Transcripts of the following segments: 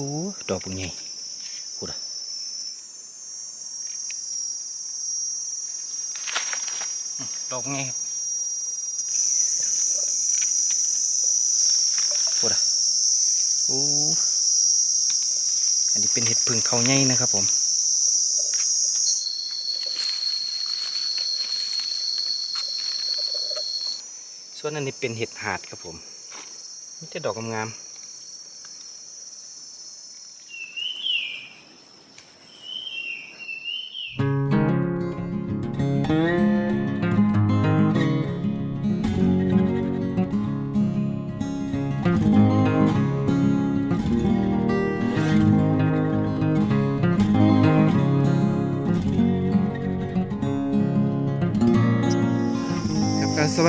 ปูดอกปุใหญ่พูดอะดอกปุใหญ่พูดอะโอ้อันนี้เป็นเห็ดพึ่งเขาใหญ่นะครับผมส่วนอันนี้เป็นเห็ดหาดครับผมมีแต่ดอกงามๆ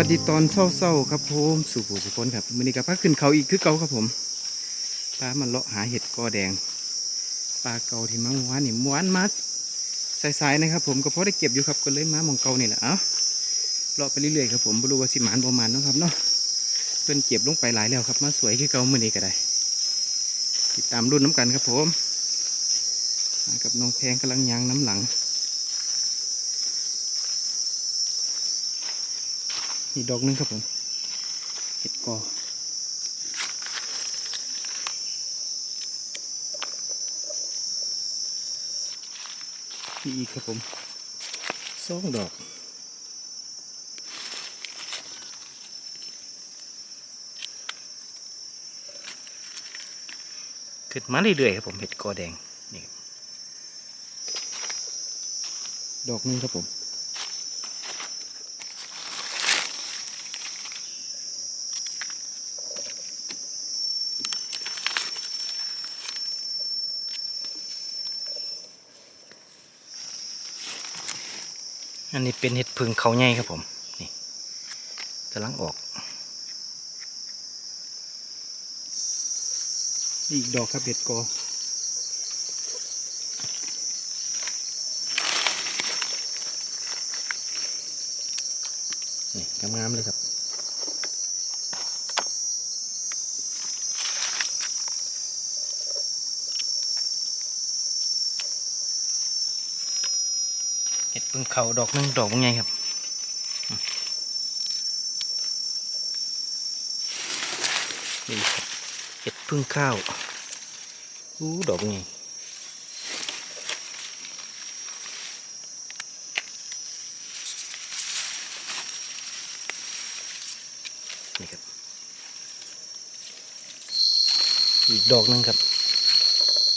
วัสดีตอนเศร้าๆครับผมสู่ผู้สุคนครับมือนี้กับพาขึ้นเขาอีกคือเก่าครับผมปลามันเลาะหาเห็ดกอแดงปลาเก่าที่มาเมื่อวานนี่มวานมาสายๆนะครับ ผมก็พอได้เก็บอยู่ครับก็เลยมามองเก่านี่แหละเอ้าเลาะไปเรื่อยๆครับผมบรูว่าสิมานประมาณนะครับเนาะเพิ่นเก็บลงไปหลายแล้วครับ มาสวยคือเก่ามือนี้ก็ได้ ติดตามรุ่นน้ำกันครับผมกับน้องแพงกำลังยางน้ำหลัง นี่ดอกหนึงครับผมเห็ดกอนี่อีกครับผมสองดอกขึ้นมาเรื่อยๆครับผมเห็ดกอแดงนี่ครับดอกหนึงครับผม อันนี้เป็นเห็ดพึ่งเขาใหญ่ครับผม นี่กำลังออกนี่อีกดอกครับเห็ดกอนี่งามๆเลยครับ พึ่งเขาดอกนึงดอกเป็นไงครับนี่ครับเห็ดพึ่งข้าวอู้ดอกเป็นไงนี่ครับอีกดอกนึงครับ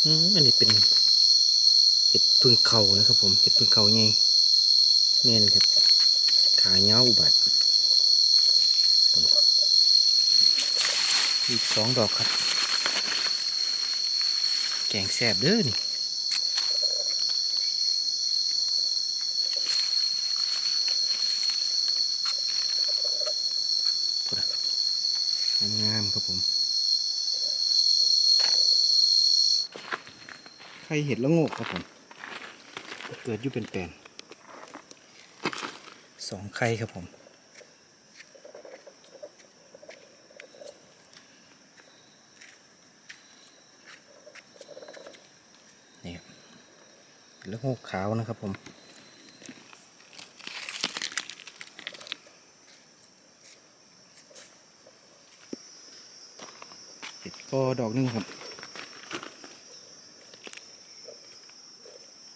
อืมอันนี้เป็นเห็ดพึ่งเขานะครับผมเห็ดพึ่งเขาไง แม่นครับ ขาเงาวอุบัติอีกสองดอกครับ แกงแซบเด้อนี่พูดอะงามครับผม ใครเห็ดแล้วโงกครับผม เกิดอยู่เป็นแปลน สองไข่ครับผมนี่ครับแล้วหูกขาวนะครับผมเห็ดก็ดอกหนึงครับ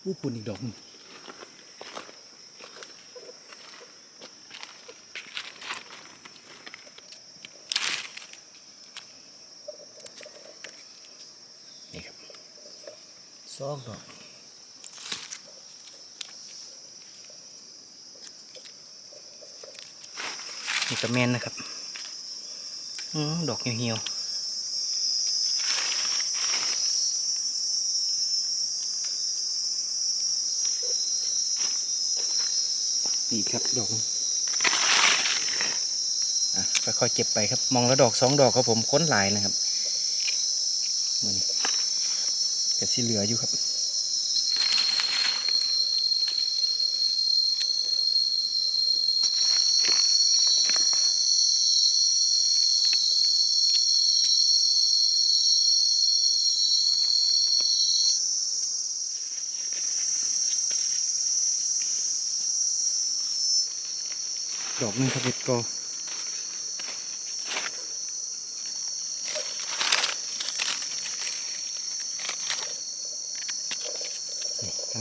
อู้ปุ่นอีกดอกหนึงนี่ครับ สองดอกนี่กระแมนนะครับอดอกเหี่ยวๆนี่ครับดอกอะค่อยๆเก็บไปครับ มองแล้วดอกสองดอกครับผมค้นหลายนะครับ กัสีเหลืออยู่ครับดอกนึงครับเด็ดก็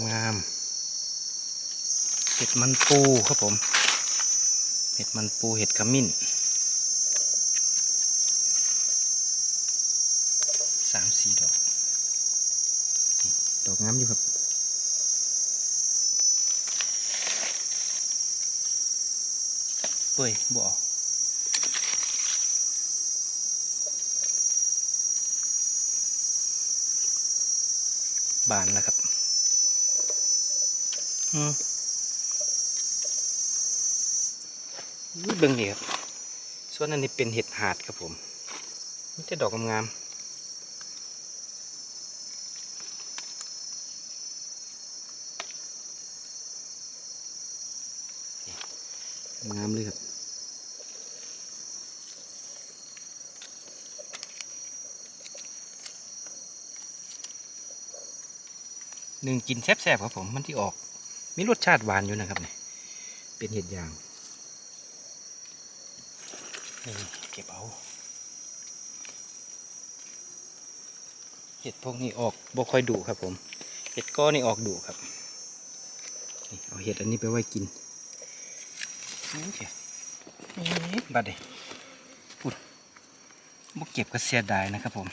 งามเห็ดมันปูครับผม เห็ดมันปูเห็ดขมิ้นสามสี่ดอก ดอกงามอยู่ครับเปื่อยบ่ออกบานแล้วครับ อืมอุ้ยเบิ่งนี่ครับ ส่วนอันนี้เป็นเห็ดหาดครับผมมีแต่ดอกงามงามเลยครับหนึ่งกินแซ่บๆครับผมมันที่ออก มีรสชาติหวานอยู่นะครับเนี่ยเป็นเห็ดยางนี่เก็บเอาเห็ดพวกนี้ออกบ่ค่อยดุครับผม เห็ดก้อนี่ออกดุครับเอาเห็ดอันนี้ไปไว้กินโอเคนี่บัดเดพูดบ่เก็บก็เสียดายนะครับผม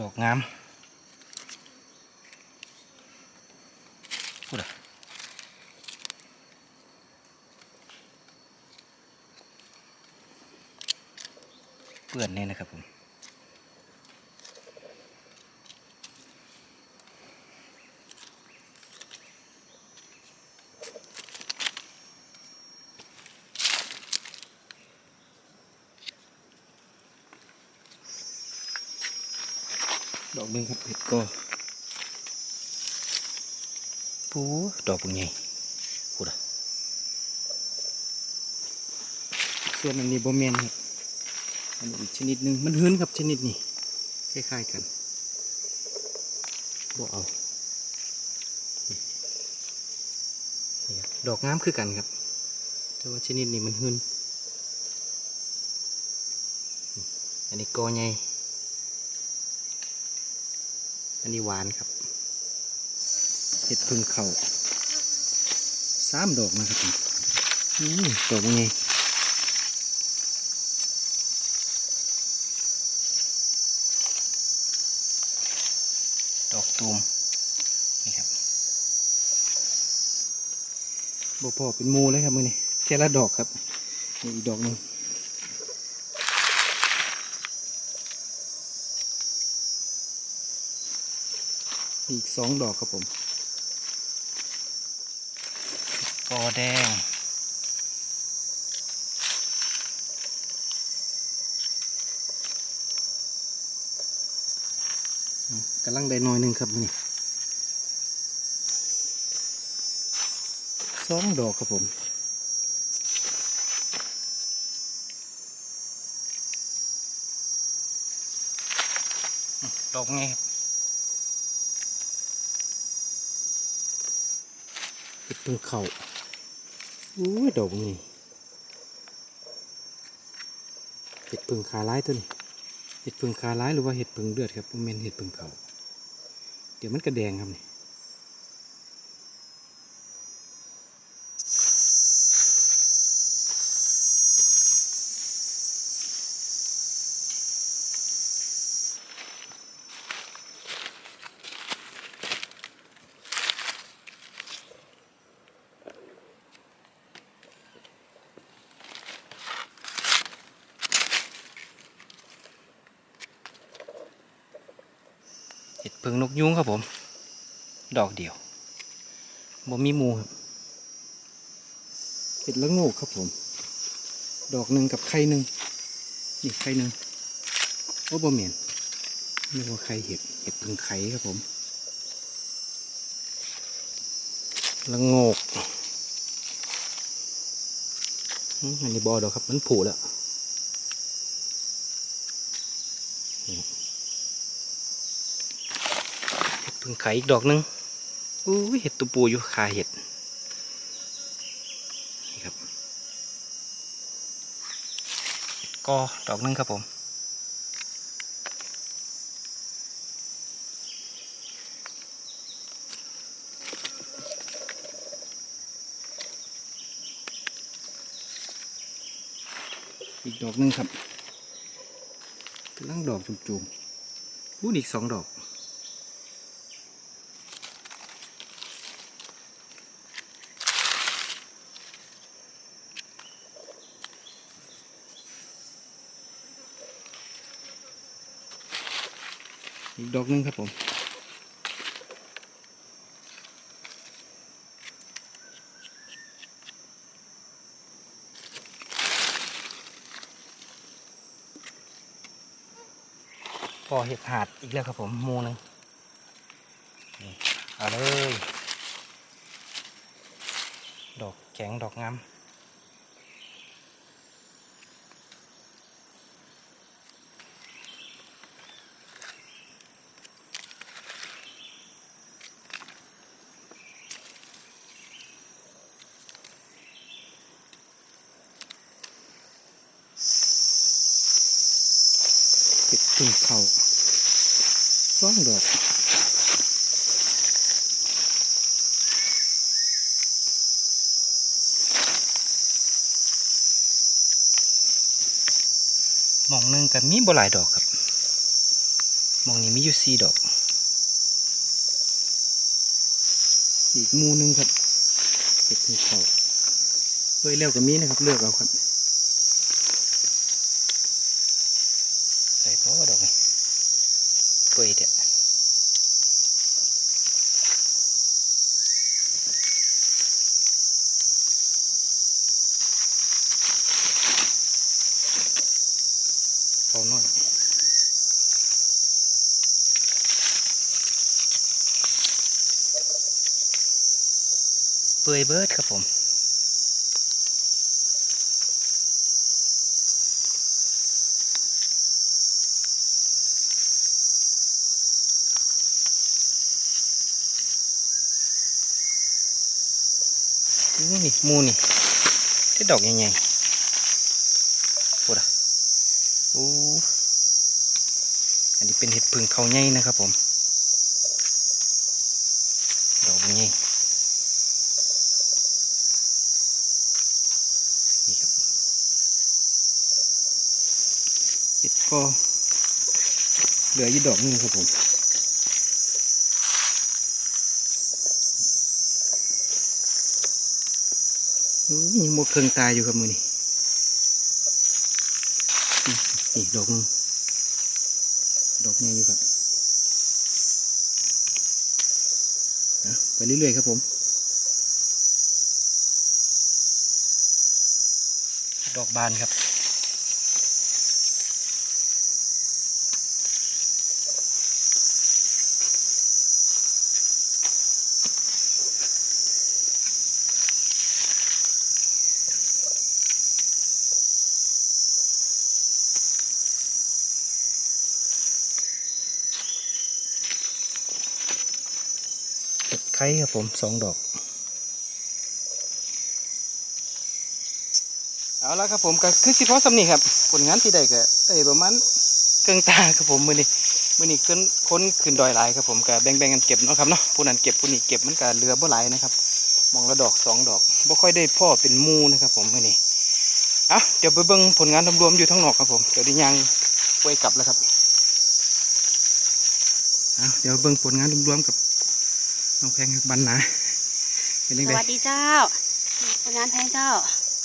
ดอกงาม พูดอะ เปื่อนเนี่ยนะครับผมดอกหนึงครับเห็ดก็ปูดอกเป็นไงพูดอะส่วนอันนี้โบเมนครับ อันนี้อีกชนิดหนึ่งมันหืนครับชนิดนี้คล้ายๆกันบ่เอาดอกงามคือกันครับ แต่ว่าชนิดนี้มันหืนนี่อันนี้กอใหญ่อันนี้หวานครับเห็ดพึ่งเขาสามดอกนะครับผมอืมดอกไงดอกตูมนี่ครับ บพอเป็นหมูเลยครับมือนี่แค่ละดอกครับนี่อีกดอกหนึ่งอีกสองดอกครับผมกอแดงอืมกำลังได้หน้อยหนึ่งครับนี่ สองดอกครับผมอืมดอกไงครับเห็ดพึ่งเขาอุ้ยดอกนี่เห็ดพึ่งขาร้ายตัวนี้เห็ดพึ่งขาร้ายหรือว่าเห็ดพึ่งเลือดครับผมเมนเห็ดพึ่งเขาเดี๋ยวมันกระแดงครับนี่ เพึ่งนกยุงครับผม ดอกเดียวบ่มีมูครับเห็ดละงกครับผม ดอกหนึ่งกับไข่หนึ่งนี่ไข่หนึ่งโอ้บ่เหม็นนี่ว่าไข่เห็ดเห็ดพึ่งไข่ครับผมละงกอืมอันนี้บอดอกครับ มันผุแล้วนี่เห็ด พึ่งไข่อีกดอกหนึ่งอู้เห็ดตัวปูอยู่คาเห็ดนี่ครับกอดอกหนึงครับผมอีกดอกหนึงครับกำลังดอกจุ่มๆพูดอีกสองดอก อีกดอกหนึงครับผมพอเห็ดหาดอีกแล้วครับผมมูหนึงนี่เอาเลย ดอกแข็งดอกงามึงเขาซ่องดอกหมองหนึงกับมีบ่หลายดอกครับมองนี้มีอยู่สี่ดอก อีกมูนึงครับเห็ดถึงเขาเฮ้ยเร็วกับมีนะครับเลือกเอาครับ ใส่พราะว่าดอกนี่เปื่อยเด็ดพอหน่อยเปื่อยเบิดครับผม นี่นี่มูนี่ที่ดอกใหญ่ๆพูดอะโอ้อันนี้เป็นเห็ดพึ่งเขาใหญ่นะครับผม ดอกใหญ่นี่ครับเห็ดก็เหลืออยู่ดอกนึงครับผม ยังมดเครื่องตายอยู่ครับมือนี่นี่ดอกนึงดอกใหญ่อยู่ครับไปเรื่อยๆครับผม ดอกบานครับ เห็ดไข่ครับผมสองดอก เอาละครับผมก็คือสิพอสำนีครับ ผลงานที่ได้ก็ได้ประมาณเครื่องตาครับผมมือนี้มือนี้ขึ้นค้นขึ้นดอยหลายครับผมก็แบ่งๆกันเก็บเนาะครับเนาะผู้นั้นเก็บผู้นี้เก็บมันก็เรือบ่หลายนะครับ มองละดอกสองดอกบ่ค่อยได้พ่อเป็นมูนะครับผมมือนี้เอาเดี๋ยวไปเบิ่งผลงานรวมๆอยู่ทั้งนอกครับผมเดี๋ยวดิยังไว้กลับแล้วครับเดี๋ยวเบิ่งผลงานรวมๆกับ น้องแพงบันนะเป็นยังสไงวัสดีเจ้าผลงานแพงเจ้า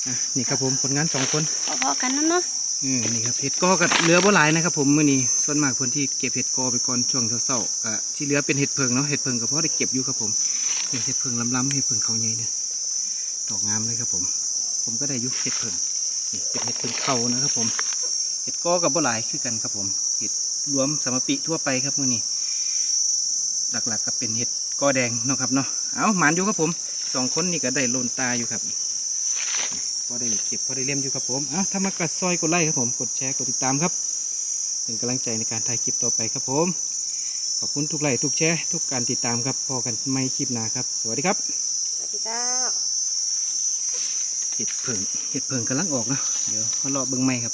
อะนี่ครับผมผลงานสองคนพอๆกันนั่นเนาะอืมนี่ครับเห็ดกอกับเหลือบ่หลายนะครับ ผมมื้อนี้ส่วนมากคนที่เก็บเห็ดกอไปก่อนช่วงเช้าๆก็ที่เหลือเป็นเห็ดเพิงเนาะเห็ดเพิงก็พอได้เก็บอยู่ครับผมนี่เห็ดเพิงล้ำๆเห็ดเพิงเขาใหญ่เนี่ยดอกงามเลยครับผม ผมก็ได้อยุเห็ดเพิงนี่เป็นเห็ดเพิงเขานะครับ ผมเห็ดกอกับบ่หลายคือกันครับผมเห็ดรวมสมปิทั่วไปครับมื้อนี้หลักๆก็เป็นเห็ด กอแดงเนาะครับเนาะเอาหมานอยู่ครับผมสองคนนี่ก็ได้โลนตาอยู่ครับพอได้เก็บพอได้เลี่ยมอยู่ครับผมอะถ้ามากัดซอยกดไลค์ครับผมกดแชร์กดติดตามครับ เป็นกำลังใจในการถ่ายคลิปต่อไปครับผม ขอบคุณทุกไลค์ทุกแชร์ทุกการติดตามครับพอกันไม่คลิปหน้าครับ สวัสดีครับสวัสดีเจ้าเห็ดเผิงเห็ดเผิงกำลังออกนะเดี๋ยวมาเลาะเบิ้งไม้ครับ